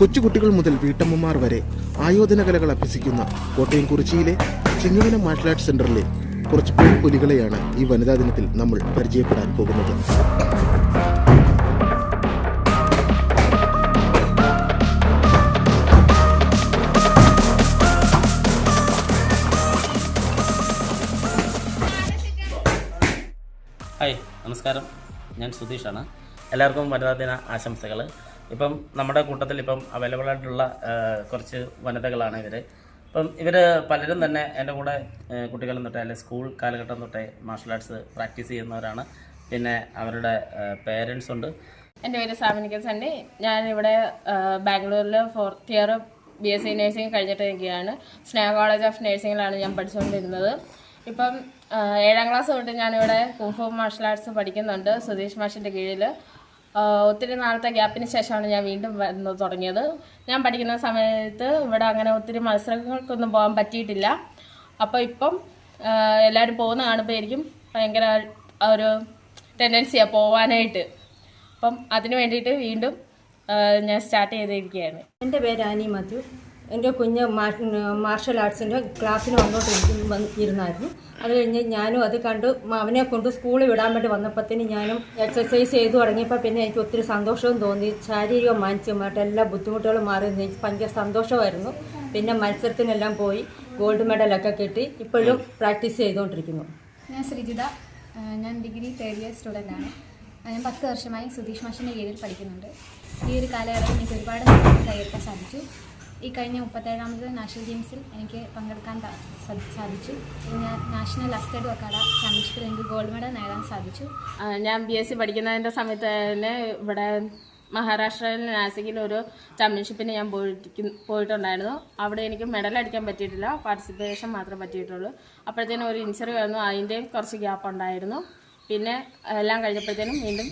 കൊച്ചുകുട്ടികൾ മുതൽ വീട്ടമ്മമാർ വരെ ആയോധന കലകൾ അഭ്യസിക്കുന്ന കോട്ടയം കുറിച്ചിയിലെ ചിങ്ങവനം മാർഷൽ ആർട്സ് സെന്ററിലെ കുറച്ച് പുലികളെയാണ് ഈ വനിതാ ദിനത്തിൽ നമ്മൾ പരിചയപ്പെടാൻ പോകുന്നത്. ഹായ് നമസ്കാരം. ഞാൻ സുധീഷാണ്. എല്ലാവർക്കും വനിതാ ദിന ആശംസകൾ ഇപ്പം നമ്മുടെ കൂട്ടത്തിൽ ഇപ്പം അവൈലബിൾ ആയിട്ടുള്ള കുറച്ച് വനിതകളാണ് ഇവർ ഇപ്പം ഇവർ പലരും തന്നെ എന്റെ കൂടെ കുട്ടികളും തൊട്ടേ അല്ലെങ്കിൽ സ്കൂൾ കാലഘട്ടം തൊട്ടേ മാർഷൽ ആർട്സ് പ്രാക്ടീസ് ചെയ്യുന്നവരാണ്. പിന്നെ അവരുടെ പേരൻസ് ഉണ്ട്. എന്റെ പേര് സാമിനിക്കൻ സണ്ണി. ഞാനിവിടെ ബാംഗ്ലൂരിൽ fourth year B S C nursing കഴിഞ്ഞിട്ട് നിൽക്കുകയാണ്. സ്നേഹ കോളേജ് ഓഫ് നഴ്സിംഗിലാണ് ഞാൻ പഠിച്ചുകൊണ്ടിരുന്നത്. ഇപ്പം ഏഴാം ക്ലാസ് തൊട്ട് ഞാനിവിടെ കുംഫു മാർഷൽ ആർട്സ് പഠിക്കുന്നുണ്ട്. സുധീഷ് മാഷിന്റെ കീഴിൽ ഒത്തിരി നാളത്തെ ഗ്യാപ്പിന് ശേഷമാണ് ഞാൻ വീണ്ടും വന്ന് തുടങ്ങിയത്. ഞാൻ പഠിക്കുന്ന സമയത്ത് ഇവിടെ അങ്ങനെ ഒത്തിരി മത്സരങ്ങൾക്കൊന്നും പോകാൻ പറ്റിയിട്ടില്ല. അപ്പോൾ ഇപ്പം എല്ലാവരും പോകുന്ന കാണുമ്പോൾ എനിക്കും ഭയങ്കര ഒരു ടെൻഡൻസിയാണ് പോവാനായിട്ട്. അപ്പം അതിന് വേണ്ടിയിട്ട് വീണ്ടും ഞാൻ സ്റ്റാർട്ട് ചെയ്തിരിക്കുകയാണ്. എന്റെ പേര് ആനി മാത്യു എന്റെ കുഞ്ഞ് മാർഷൽ ആർട്സിന്റെ ക്ലാസ്സിന് വന്നോട്ട് ഇരുന്നായിരുന്നു. അത് കഴിഞ്ഞ് ഞാനും അത് കണ്ട്. അവനെ കൊണ്ട് സ്കൂളിൽ വിടാൻ വേണ്ടി വന്നപ്പോഴത്തേന് ഞാനും എക്സസൈസ് ചെയ്തു തുടങ്ങിയപ്പോൾ പിന്നെ എനിക്ക് ഒത്തിരി സന്തോഷവും തോന്നി. ശാരീരികവും മാനസികമായിട്ട് എല്ലാ ബുദ്ധിമുട്ടുകളും മാറി എനിക്ക് ഭയങ്കര സന്തോഷമായിരുന്നു. പിന്നെ മത്സരത്തിനെല്ലാം പോയി ഗോൾഡ് മെഡലൊക്കെ കിട്ടി. ഇപ്പോഴും പ്രാക്ടീസ് ചെയ്തുകൊണ്ടിരിക്കുന്നു. ഞാൻ ശ്രീജിത. ഞാൻ ഡിഗ്രി തേർഡ് ഇയർ സ്റ്റുഡന്റ് ആണ്. ഞാൻ പത്ത് വർഷമായി സുധീഷ് മാഷിന്റെ കീഴിൽ പഠിക്കുന്നുണ്ട്. ഈ ഒരു കാലയളവിൽ എനിക്ക് ഒരുപാട് കൈവരിക്കാൻ സാധിച്ചു. ഈ കഴിഞ്ഞ മുപ്പത്തേഴാമത് നാഷണൽ ഗെയിംസിൽ എനിക്ക് പങ്കെടുക്കാൻ സാധിച്ചു. ഞാൻ നാഷണൽ അസ്റ്റേഡ് വക്കാട ചാമ്പ്യൻഷിപ്പിൽ എനിക്ക് ഗോൾഡ് മെഡൽ നേടാൻ സാധിച്ചു. ഞാൻ ബി എസ് സി പഠിക്കുന്നതിന്റെ സമയത്ത് തന്നെ ഇവിടെ മഹാരാഷ്ട്രയിൽ നാസിക്കിൽ ഒരു ചാമ്പ്യൻഷിപ്പിന് ഞാൻ പോയിട്ട് പോയിട്ടുണ്ടായിരുന്നു. അവിടെ എനിക്ക് മെഡൽ അടിക്കാൻ പറ്റിയിട്ടില്ല പാർട്ടിസിപ്പേഷൻ മാത്രമേ പറ്റിയിട്ടുള്ളൂ. അപ്പോഴത്തേനും ഒരു ഇഞ്ചറി വന്നു അതിന്റെയും കുറച്ച് ഗ്യാപ്പ് ഉണ്ടായിരുന്നു. പിന്നെ എല്ലാം കഴിഞ്ഞപ്പോഴത്തേനും വീണ്ടും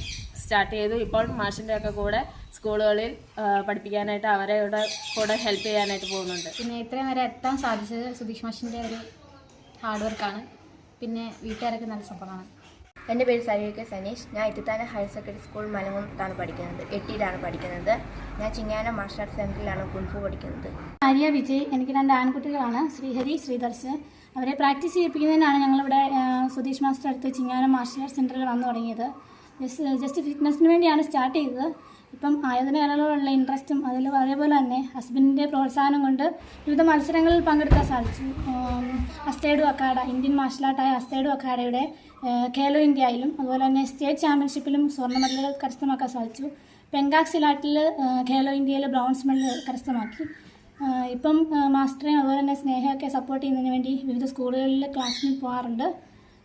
സ്റ്റാർട്ട് ചെയ്തു. ഇപ്പോൾ മാഷിന്റെ ഒക്കെ കൂടെ സ്കൂളുകളിൽ പഠിപ്പിക്കാനായിട്ട് അവരുടെ കൂടെ ഹെൽപ്പ് ചെയ്യാനായിട്ട് പോകുന്നുണ്ട്. പിന്നെ ഇത്രയും വരെ എത്താൻ സാധിച്ചത് സുധീഷ് മാഷിന്റെ ഒരു ഹാർഡ് വർക്കാണ് പിന്നെ വീട്ടുകാരൊക്കെ നല്ല സപ്പോർട്ടാണ്. എന്റെ പേര് സരീക സനീഷ്. ഞാൻ ഇത്തിത്താന ഹയർ സെക്കൻഡറി സ്കൂൾ മലങ്കുന്നത്താണ് പഠിക്കുന്നത്. എട്ടിയിലാണ് പഠിക്കുന്നത്. ഞാൻ ചിങ്ങാന മാർഷൽ ആർട്സ് സെന്ററിലാണ് കുൻഫു പഠിക്കുന്നത്. ആര്യ വിജയ് എനിക്ക് രണ്ട് ആൺകുട്ടികളാണ്. ശ്രീഹരി ശ്രീദർശ്. അവരെ പ്രാക്ടീസ് ചെയ്യിപ്പിക്കുന്നതിനാണ് ഞങ്ങളിവിടെ സുധീഷ് മാസ്റ്റർ അടുത്ത് ചിങ്ങാന മാർഷൽ ആർട്സ് സെന്ററിൽ വന്നു തുടങ്ങിയത്. ജസ്റ്റ് ഫിറ്റ്നസിന് ഫിറ്റ്നസ്സിന് വേണ്ടിയാണ് സ്റ്റാർട്ട് ചെയ്തത്. ഇപ്പം ആയോധന കലകളോടുള്ള ഇൻട്രസ്റ്റും അതിൽ അതേപോലെ തന്നെ ഹസ്ബൻഡിന്റെ പ്രോത്സാഹനം കൊണ്ട് വിവിധ മത്സരങ്ങളിൽ പങ്കെടുക്കാൻ സാധിച്ചു. അസ്തേഡു അക്കാഡ ഇന്ത്യൻ മാർഷൽ ആർട്ടായ അസ്തേഡു അക്കാഡയുടെ ഖേലോ ഇന്ത്യയിലും അതുപോലെ തന്നെ സ്റ്റേറ്റ് ചാമ്പ്യൻഷിപ്പിലും സ്വർണ മെഡലുകൾ കരസ്ഥമാക്കാൻ സാധിച്ചു. പെങ്കാക് സിലാട്ടിൽ ഖേലോ ഇന്ത്യയിൽ ബ്രോൺസ് മെഡൽ കരസ്ഥമാക്കി. ഇപ്പം മാസ്റ്ററെയും അതുപോലെ തന്നെ സ്നേഹമൊക്കെ സപ്പോർട്ട് ചെയ്യുന്നതിന് വേണ്ടി വിവിധ സ്കൂളുകളിൽ ക്ലാസ്സിന് പോകാറുണ്ട്.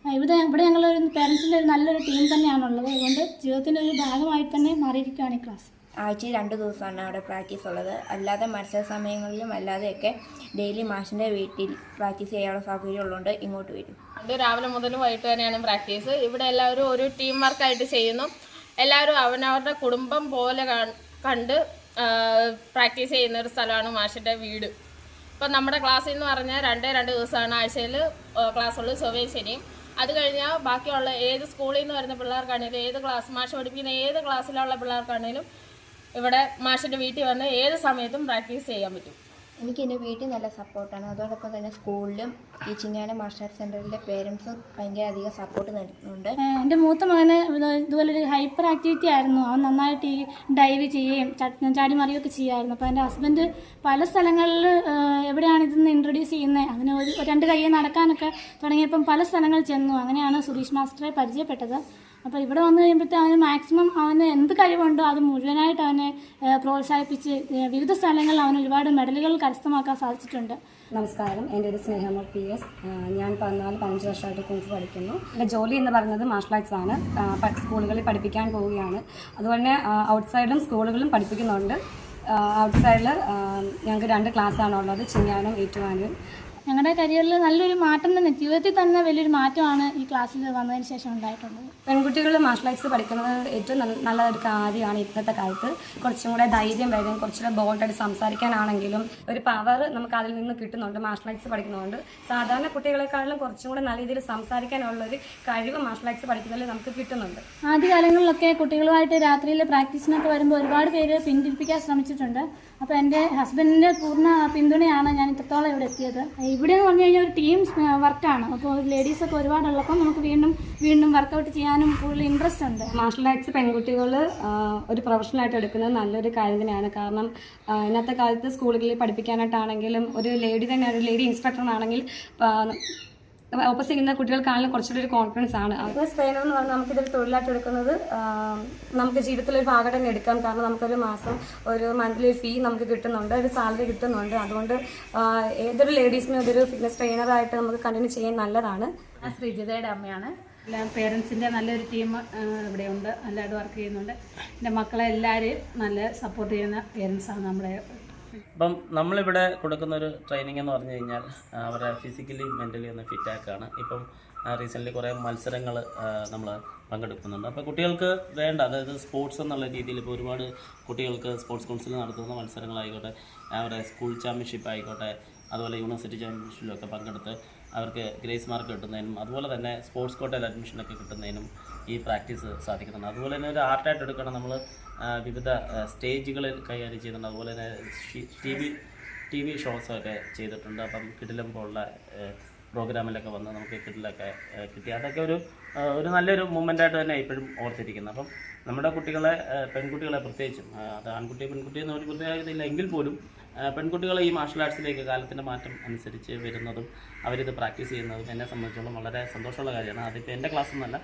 ഇവിടെ ഇവിടെ ഞങ്ങളൊരു പേരൻസിന്റെ ഒരു നല്ലൊരു ടീം തന്നെയാണുള്ളത് അതുകൊണ്ട് ജീവിതത്തിന്റെ ഒരു ഭാഗമായി തന്നെ മാറിയിരിക്കുകയാണ് ഈ ക്ലാസ് ആഴ്ചയിൽ രണ്ട് ദിവസമാണ് അവിടെ പ്രാക്ടീസ് ഉള്ളത്. അല്ലാതെ മത്സര സമയങ്ങളിലും അല്ലാതെയൊക്കെ ഡെയിലി മാഷിന്റെ വീട്ടിൽ പ്രാക്ടീസ് ചെയ്യാനുള്ള സൗകര്യം ഉള്ളതുകൊണ്ട് ഇങ്ങോട്ട് വരും. അത് രാവിലെ മുതൽ വൈകിട്ട് വരെയാണ് പ്രാക്ടീസ് ഇവിടെ എല്ലാവരും ഒരു ടീം വർക്കായിട്ട് ചെയ്യുന്നു. എല്ലാവരും അവനവരുടെ കുടുംബം പോലെ കാണ്- കണ്ട് പ്രാക്ടീസ് ചെയ്യുന്ന ഒരു സ്ഥലമാണ് മാഷിന്റെ വീട്. ഇപ്പം നമ്മുടെ ക്ലാസ് എന്ന് പറഞ്ഞാൽ രണ്ടേ രണ്ട് ദിവസമാണ് ആഴ്ചയിൽ ക്ലാസ് ഉള്ളൂ. ചൊവ്വയും ശനിയും. അത് കഴിഞ്ഞാൽ ബാക്കിയുള്ള ഏത് സ്കൂളിൽ നിന്ന് വരുന്ന പിള്ളേർക്കാണെങ്കിലും ഏത് ക്ലാസ് മാഷ് പഠിപ്പിക്കുന്ന ഏത് ക്ലാസ്സിലുള്ള പിള്ളേർക്കാണെങ്കിലും ഇവിടെ മാഷിന്റെ വീട്ടിൽ വന്ന് ഏത് സമയത്തും പ്രാക്ടീസ് ചെയ്യാൻ പറ്റും. എനിക്ക് എന്റെ വീട്ടിൽ നല്ല സപ്പോർട്ടാണ്. അതോടൊപ്പം തന്നെ സ്കൂളിലും ഈ ചിങ്ങാന മാർഷൽ ആർട്സ് സെന്ററിലെ പേരൻസും ഭയങ്കര അധികം സപ്പോർട്ട് നൽകുന്നുണ്ട്. എന്റെ മൂത്ത മകന് ഇത് ഇതുപോലൊരു ഹൈപ്പർ ആക്ടിവിറ്റി ആയിരുന്നു. അവൻ നന്നായിട്ട് ഈ ഡൈവ് ചെയ്യുകയും ചാടി മറിയുകയൊക്കെ ചെയ്യുമായിരുന്നു. അപ്പോൾ എന്റെ ഹസ്ബൻഡ് പല സ്ഥലങ്ങളിൽ എവിടെയാണ് ഇതൊന്ന് ഇൻട്രൊഡ്യൂസ് ചെയ്യുന്നത്? അതിന് ഒരു രണ്ട് കൈ നടക്കാനൊക്കെ തുടങ്ങിയപ്പം പല സ്ഥലങ്ങളിൽ ചെന്നു. അങ്ങനെയാണ് സുരേഷ് മാസ്റ്ററെ പരിചയപ്പെട്ടത്. അപ്പോൾ ഇവിടെ വന്നു കഴിയുമ്പോഴത്തെ അവന് മാക്സിമം അവന് എന്ത് കഴിവുണ്ടോ അത് മുഴുവനായിട്ട് അവനെ പ്രോത്സാഹിപ്പിച്ച് വിവിധ സ്ഥലങ്ങളിൽ അവന് ഒരുപാട് മെഡലുകൾ കരസ്ഥമാക്കാൻ സാധിച്ചിട്ടുണ്ട്. നമസ്കാരം. എന്റെ ഒരു സ്നേഹമോൾ പി എസ്. ഞാൻ പതിനാല് പതിനഞ്ച് വർഷമായിട്ട് കുങ്കു പഠിക്കുന്നു. എന്റെ ജോലി എന്ന് പറയുന്നത് മാർഷൽ ആർട്സ് ആണ്. സ്കൂളുകളിൽ പഠിപ്പിക്കാൻ പോവുകയാണ്. അതുപോലെ ഔട്ട്സൈഡും സ്കൂളുകളും പഠിപ്പിക്കുന്നുണ്ട്. ഔട്ട്സൈഡിൽ ഞങ്ങൾക്ക് രണ്ട് ക്ലാസ്സാണുള്ളത്. ചിങ്ങാനും ഏറ്റുമാനും ഞങ്ങളുടെ കരിയറിൽ നല്ലൊരു മാറ്റം തന്നെ ജീവിതത്തിൽ തന്നെ വലിയൊരു മാറ്റമാണ് ഈ ക്ലാസ്സിൽ വന്നതിന് ശേഷം ഉണ്ടായിട്ടുള്ളത്. പെൺകുട്ടികൾ മാർഷൽ ആർട്സ് പഠിക്കുന്നത് ഏറ്റവും നല്ല നല്ല കാര്യമാണ് ഇന്നത്തെ കാലത്ത്. കുറച്ചും കൂടെ ധൈര്യം വരും കുറച്ചുകൂടെ ബോൾഡായിട്ട് സംസാരിക്കാനാണെങ്കിലും ഒരു പവർ നമുക്ക് അതിൽ നിന്ന് കിട്ടുന്നുണ്ട്. മാർഷൽ ആർട്സ് പഠിക്കുന്നതുകൊണ്ട് സാധാരണ കുട്ടികളെക്കാളും കുറച്ചും കൂടെ നല്ല രീതിയിൽ സംസാരിക്കാനുള്ള ഒരു കഴിവ് മാർഷൽ ആർട്സ് പഠിക്കുന്നതിൽ നമുക്ക് കിട്ടുന്നുണ്ട്. ആദ്യകാലങ്ങളിലൊക്കെ കുട്ടികളുമായിട്ട് രാത്രിയിൽ പ്രാക്ടീസിനൊക്കെ വരുമ്പോൾ ഒരുപാട് പേര് പിന്തിരിപ്പിക്കാൻ ശ്രമിച്ചിട്ടുണ്ട്. അപ്പോൾ എന്റെ ഹസ്ബൻഡിന്റെ പൂർണ പിന്തുണയാണ് ഞാൻ ഇത്രത്തോളം ഇവിടെ എത്തിയത്. ഇവിടെ എന്ന് പറഞ്ഞു കഴിഞ്ഞാൽ ഒരു ടീം വർക്കാണ് അപ്പോൾ ലേഡീസൊക്കെ ഒരുപാടുള്ളപ്പോൾ നമുക്ക് വീണ്ടും വീണ്ടും വർക്കൗട്ട് ചെയ്യാനും കൂടുതൽ ഇൻട്രസ്റ്റ് ഉണ്ട്. മാർഷൽ ആർട്സ് പെൺകുട്ടികൾ ഒരു പ്രൊഫഷണലായിട്ട് എടുക്കുന്നത് നല്ലൊരു കാര്യം തന്നെയാണ് കാരണം ഇന്നത്തെ കാലത്ത് സ്കൂളുകളിൽ പഠിപ്പിക്കാനായിട്ടാണെങ്കിലും ഒരു ലേഡി തന്നെ ഒരു ലേഡി ഇൻസ്ട്രക്ടറാണെങ്കിൽ ഓപ്പോസിറ്റ് ചെയ്യുന്ന കുട്ടികൾക്കാണെങ്കിലും കുറച്ചുകൂടി ഒരു കോൺഫിഡൻസ് ആണ്. ബിസിനസ് ട്രെയിനർ എന്ന് പറഞ്ഞാൽ നമുക്കിതൊരു തൊഴിലായിട്ട് എടുക്കുന്നത് നമുക്ക് ജീവിതത്തിൽ ഒരു ഭാഗം തന്നെ എടുക്കാം. കാരണം നമുക്കൊരു മാസം ഒരു മന്ത്ലി ഫീ നമുക്ക് കിട്ടുന്നുണ്ട് ഒരു സാലറി കിട്ടുന്നുണ്ട്. അതുകൊണ്ട് ഏതൊരു ലേഡീസിനും ഇതൊരു ഫിറ്റ്നസ് ട്രെയിനറായിട്ട് നമുക്ക് കണ്ടിന്യൂ ചെയ്യാൻ നല്ലതാണ്. ഞാൻ ശ്രീജിതയുടെ അമ്മയാണ്. എല്ലാം പേരൻസിന്റെ നല്ലൊരു ടീം ഇവിടെയുണ്ട്. നല്ലതായിട്ട് വർക്ക് ചെയ്യുന്നുണ്ട്. എന്റെ മക്കളെ എല്ലാവരെയും നല്ല സപ്പോർട്ട് ചെയ്യുന്ന പേരൻസാണ് നമ്മുടെ അപ്പം നമ്മളിവിടെ കൊടുക്കുന്ന ഒരു ട്രെയിനിങ് എന്ന് പറഞ്ഞു കഴിഞ്ഞാൽ അവരെ ഫിസിക്കലി മെന്റലി ഒന്ന് ഫിറ്റ് ആക്കുകയാണ് ഇപ്പം റീസെന്റ്ലി കുറേ മത്സരങ്ങൾ നമ്മൾ പങ്കെടുക്കുന്നുണ്ട്. അപ്പോൾ കുട്ടികൾക്ക് വേണ്ട അതായത് സ്പോർട്സ് എന്നുള്ള രീതിയിൽ ഇപ്പോൾ ഒരുപാട് കുട്ടികൾക്ക് സ്പോർട്സ് കൗൺസിൽ നടത്തുന്ന മത്സരങ്ങളായിക്കോട്ടെ അവരുടെ സ്കൂൾ ചാമ്പ്യൻഷിപ്പ് ആയിക്കോട്ടെ അതുപോലെ യൂണിവേഴ്സിറ്റി ചാമ്പ്യൻഷിപ്പിലൊക്കെ പങ്കെടുത്ത് അവർക്ക് ഗ്രേസ് മാർക്ക് കിട്ടുന്നതിനും അതുപോലെ തന്നെ സ്പോർട്സ് കോട്ടയിൽ അഡ്മിഷനൊക്കെ കിട്ടുന്നതിനും ഈ പ്രാക്ടീസ് സാധിക്കുന്നുണ്ട്. അതുപോലെ തന്നെ ഒരു ആർട്ടായിട്ട് എടുക്കണം നമ്മൾ വിവിധ സ്റ്റേജുകളിൽ കൈകാര്യം ചെയ്യുന്നുണ്ട്. അതുപോലെ തന്നെ ടി വി ടി വി ഷോസൊക്കെ ചെയ്തിട്ടുണ്ട്. അപ്പം കിടിലം പോലുള്ള പ്രോഗ്രാമിലൊക്കെ വന്ന് നമുക്ക് കിടിലൊക്കെ കിട്ടി. അതൊക്കെ ഒരു ഒരു നല്ലൊരു മൂമെന്റായിട്ട് തന്നെ ഇപ്പോഴും ഓർത്തിരിക്കുന്നത് അപ്പം നമ്മുടെ കുട്ടികളെ പെൺകുട്ടികളെ പ്രത്യേകിച്ചും അത് ആൺകുട്ടി പെൺകുട്ടി എന്ന ഒരു പ്രത്യേകതയില്ല. എങ്കിൽ പോലും പെൺകുട്ടികളെ ഈ മാർഷൽ ആർട്സിലേക്ക് കാലത്തിന്റെ മാറ്റം അനുസരിച്ച് വരുന്നതും അവരിത് പ്രാക്ടീസ് ചെയ്യുന്നതും എന്നെ സംബന്ധിച്ചോളം വളരെ സന്തോഷമുള്ള കാര്യമാണ്. അതിപ്പോൾ എന്റെ ക്ലാസ്സൊന്നുമല്ല.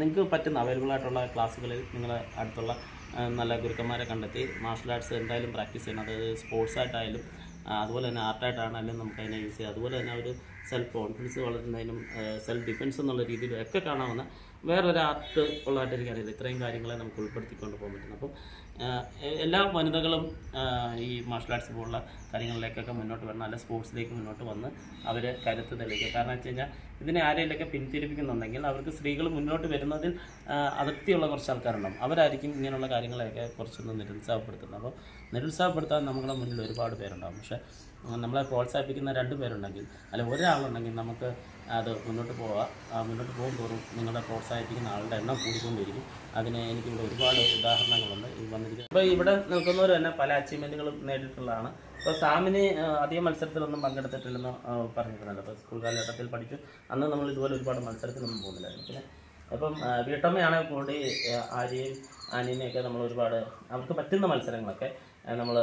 നിങ്ങൾക്ക് പറ്റുന്ന അവൈലബിൾ ആയിട്ടുള്ള ക്ലാസ്സുകളിൽ നിങ്ങളുടെ അടുത്തുള്ള നല്ല ഗുരുക്കന്മാരെ കണ്ടെത്തി. മാർഷൽ ആർട്സ് എന്തായാലും പ്രാക്ടീസ് ചെയ്യണം. അതായത് സ്പോർട്സ് ആയിട്ടായാലും അതുപോലെ തന്നെ ആർട്ടായിട്ടാണെങ്കിലും നമുക്ക് അതിനെ യൂസ് ചെയ്യാം. അതുപോലെ തന്നെ ഒരു സെൽഫ് കോൺഫിഡൻസ് വളരുന്നതിനും സെൽഫ് ഡിഫെൻസ് എന്നുള്ള രീതിയിലും ഒക്കെ കാണാവുന്ന വേറൊരു ആർട്ട് ഉള്ളതായിട്ട് എനിക്കറിയില്ല ഇത്രയും കാര്യങ്ങളെ നമുക്ക് ഉൾപ്പെടുത്തിക്കൊണ്ട് പോകാൻ പറ്റുന്നു അപ്പം എല്ലാ വനിതകളും ഈ മാർഷൽ ആർട്സ് പോലുള്ള കാര്യങ്ങളിലേക്കൊക്കെ മുന്നോട്ട് വരണം. അല്ല സ്പോർട്സിലേക്ക് മുന്നോട്ട് വന്ന് അവർ കരുത്ത് തെളിയിക്കുക. കാരണം വെച്ച് കഴിഞ്ഞാൽ ഇതിനെ ആരെങ്കിലൊക്കെ പിന്തിരിപ്പിക്കുന്നുണ്ടെങ്കിൽ അവർക്ക് സ്ത്രീകൾ മുന്നോട്ട് വരുന്നതിൽ അതിർത്തിയുള്ള കുറച്ച് ആൾക്കാരുണ്ടാവും. അവരായിരിക്കും ഇങ്ങനെയുള്ള കാര്യങ്ങളെയൊക്കെ കുറച്ചൊന്ന് നിരുത്സാഹപ്പെടുത്തുന്നത്. അപ്പോൾ നിരുത്സാഹപ്പെടുത്താൻ നമ്മുടെ മുന്നിൽ ഒരുപാട് പേരുണ്ടാകും പക്ഷേ നമ്മളെ പ്രോത്സാഹിപ്പിക്കുന്ന രണ്ട് പേരുണ്ടെങ്കിൽ അല്ല ഒരാളുണ്ടെങ്കിൽ നമുക്ക് അത് മുന്നോട്ട് പോവാം. മുന്നോട്ട് പോകും തോറും നിങ്ങളെ പ്രോത്സാഹിപ്പിക്കുന്ന ആളുടെ എണ്ണം കൂടിക്കൊണ്ടിരിക്കും. അതിന് എനിക്കിവിടെ ഒരുപാട് ഉദാഹരണങ്ങളുണ്ട്. ഇത് വന്നിരിക്കുന്നത് അപ്പോൾ ഇവിടെ നിൽക്കുന്നവർ തന്നെ പല അച്ചീവ്മെന്റുകളും നേടിയിട്ടുള്ളതാണ്. ഇപ്പോൾ സാമിന് അധികം മത്സരത്തിലൊന്നും പങ്കെടുത്തിട്ടില്ലെന്ന് പറഞ്ഞിട്ടുണ്ടല്ലോ അപ്പോൾ സ്കൂൾ കാലഘട്ടത്തിൽ പഠിച്ചു. അന്ന് നമ്മൾ ഇതുപോലെ ഒരുപാട് മത്സരത്തിലൊന്നും പോകുന്നില്ലായിരുന്നു. പിന്നെ അപ്പം വീട്ടമ്മയാണെങ്കിൽ കൂടി ആര്യയും ആനിനെയൊക്കെ നമ്മൾ ഒരുപാട് അവർക്ക് പറ്റുന്ന മത്സരങ്ങളൊക്കെ നമ്മൾ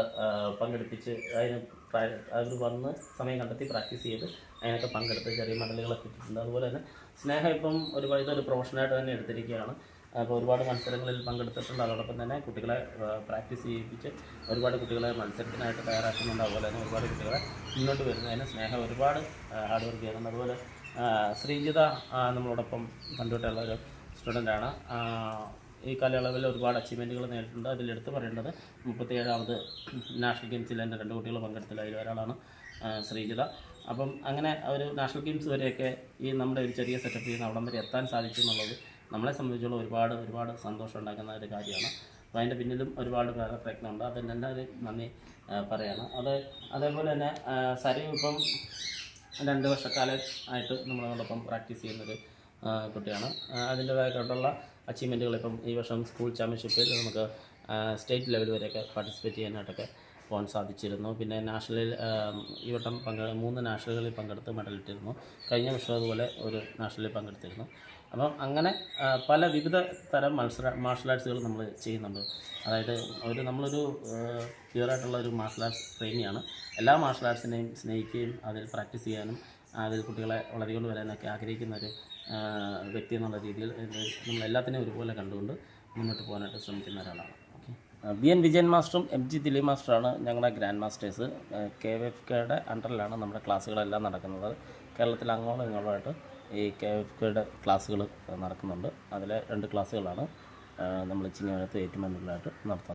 പങ്കെടുപ്പിച്ച് അതിന് അവർ വന്ന് സമയം കണ്ടെത്തി പ്രാക്ടീസ് ചെയ്ത് അതിനൊക്കെ പങ്കെടുത്ത് ചെറിയ മെഡലുകളൊക്കെ കിട്ടിയിട്ടുണ്ട് അതുപോലെ തന്നെ സ്നേഹം ഇപ്പം ഒരുപാട് ഇതൊരു പ്രൊഫഷനായിട്ട് തന്നെ എടുത്തിരിക്കുകയാണ്. അപ്പോൾ ഒരുപാട് മത്സരങ്ങളിൽ പങ്കെടുത്തിട്ടുണ്ട്. അതോടൊപ്പം തന്നെ കുട്ടികളെ പ്രാക്ടീസ് ചെയ്യിപ്പിച്ച് ഒരുപാട് കുട്ടികളെ മത്സരത്തിനായിട്ട് തയ്യാറാക്കുന്നുണ്ട്. അതുപോലെ തന്നെ ഒരുപാട് കുട്ടികളെ മുന്നോട്ട് വരുന്നതിന് സ്നേഹം ഒരുപാട് ഹാർഡ് വർക്ക് ചെയ്യുന്നുണ്ട്. അതുപോലെ ശ്രീജിത നമ്മളോടൊപ്പം കണ്ടുവിട്ടുള്ള ഒരു സ്റ്റുഡന്റാണ് ഈ കാലയളവിൽ ഒരുപാട് അച്ചീവ്മെന്റുകൾ നേടിയിട്ടുണ്ട് അതിലെടുത്ത് പറയേണ്ടത് മുപ്പത്തിയേഴാമത് നാഷണൽ ഗെയിംസിൽ എന്റെ രണ്ട് കുട്ടികൾ പങ്കെടുത്തില്ല അതിൽ ഒരാളാണ് ശ്രീജിത. അപ്പം അങ്ങനെ ഒരു നാഷണൽ ഗെയിംസ് വരെയൊക്കെ ഈ നമ്മുടെ ഒരു ചെറിയ സെറ്റപ്പ് ചെയ്യുന്ന അവിടം വരെ എത്താൻ സാധിച്ചു എന്നുള്ളത് നമ്മളെ സംബന്ധിച്ചുള്ള ഒരുപാട് ഒരുപാട് സന്തോഷം ഉണ്ടാക്കുന്ന ഒരു കാര്യമാണ്. അപ്പോൾ അതിന്റെ പിന്നിലും ഒരുപാട് പേരുടെ പ്രയത്നമുണ്ട്. അതിനെല്ലാം ഒരു നന്ദി പറയാണ്. അത് അതേപോലെ തന്നെ സരി ഇപ്പം രണ്ട് വർഷക്കാലം ആയിട്ട് നമ്മളോടൊപ്പം പ്രാക്ടീസ് ചെയ്യുന്നൊരു ആ, കുട്ടിയാണ്. അതിന്റേതായിട്ടുള്ള അച്ചീവ്മെന്റുകൾ ഇപ്പം ഈ വർഷം സ്കൂൾ ചാമ്പ്യൻഷിപ്പിൽ നമുക്ക് സ്റ്റേറ്റ് ലെവൽ വരെയൊക്കെ പാർട്ടിസിപ്പേറ്റ് ചെയ്യാനായിട്ടൊക്കെ പോകാൻ സാധിച്ചിരുന്നു. പിന്നെ നാഷണലിൽ ഈ വട്ടം പങ്കെ മൂന്ന് നാഷണലുകളിൽ പങ്കെടുത്ത് മെഡൽ ഇട്ടിരുന്നു. കഴിഞ്ഞ വർഷം അതുപോലെ ഒരു നാഷണലിൽ പങ്കെടുത്തിരുന്നു. അപ്പം അങ്ങനെ പല വിവിധ തരം മത്സര മാർഷൽ ആർട്സുകൾ നമ്മൾ ചെയ്യുന്നുണ്ട്. അതായത് ഒരു നമ്മളൊരു പ്യുവറായിട്ടുള്ള ഒരു മാർഷൽ ആർട്സ് പ്രേമിയാണ്. എല്ലാ മാർഷൽ ആർട്സിനെയും സ്നേഹിക്കുകയും അതിൽ പ്രാക്ടീസ് ചെയ്യാനും അതിൽ കുട്ടികളെ വളർത്തിക്കൊണ്ട് വരാനൊക്കെ ആഗ്രഹിക്കുന്ന ഒരു വ്യക്തി എന്നുള്ള രീതിയിൽ നമ്മൾ എല്ലാത്തിനെയും ഒരുപോലെ കണ്ടുകൊണ്ട് മുന്നോട്ട് പോകാനായിട്ട് ശ്രമിക്കുന്ന ഒരാളാണ്. ഓക്കെ. ബി എൻ വിജയൻ മാസ്റ്ററും എം ജി ദിലീപ് മാസ്റ്ററാണ് ഞങ്ങളുടെ grand masters. K V F കെയുടെ അണ്ടറിലാണ് നമ്മുടെ ക്ലാസ്സുകളെല്ലാം നടക്കുന്നത്. കേരളത്തിൽ അങ്ങോളം ഇങ്ങോളമായിട്ട് ഈ കെ എഫ് കെയുടെ ക്ലാസ്സുകൾ നടക്കുന്നുണ്ട്. അതിലെ രണ്ട് ക്ലാസ്സുകളാണ് നമ്മൾ ചിങ്ങവനത്ത് ഏറ്റുമാനൂരിലായിട്ട് നടത്തുന്നത്.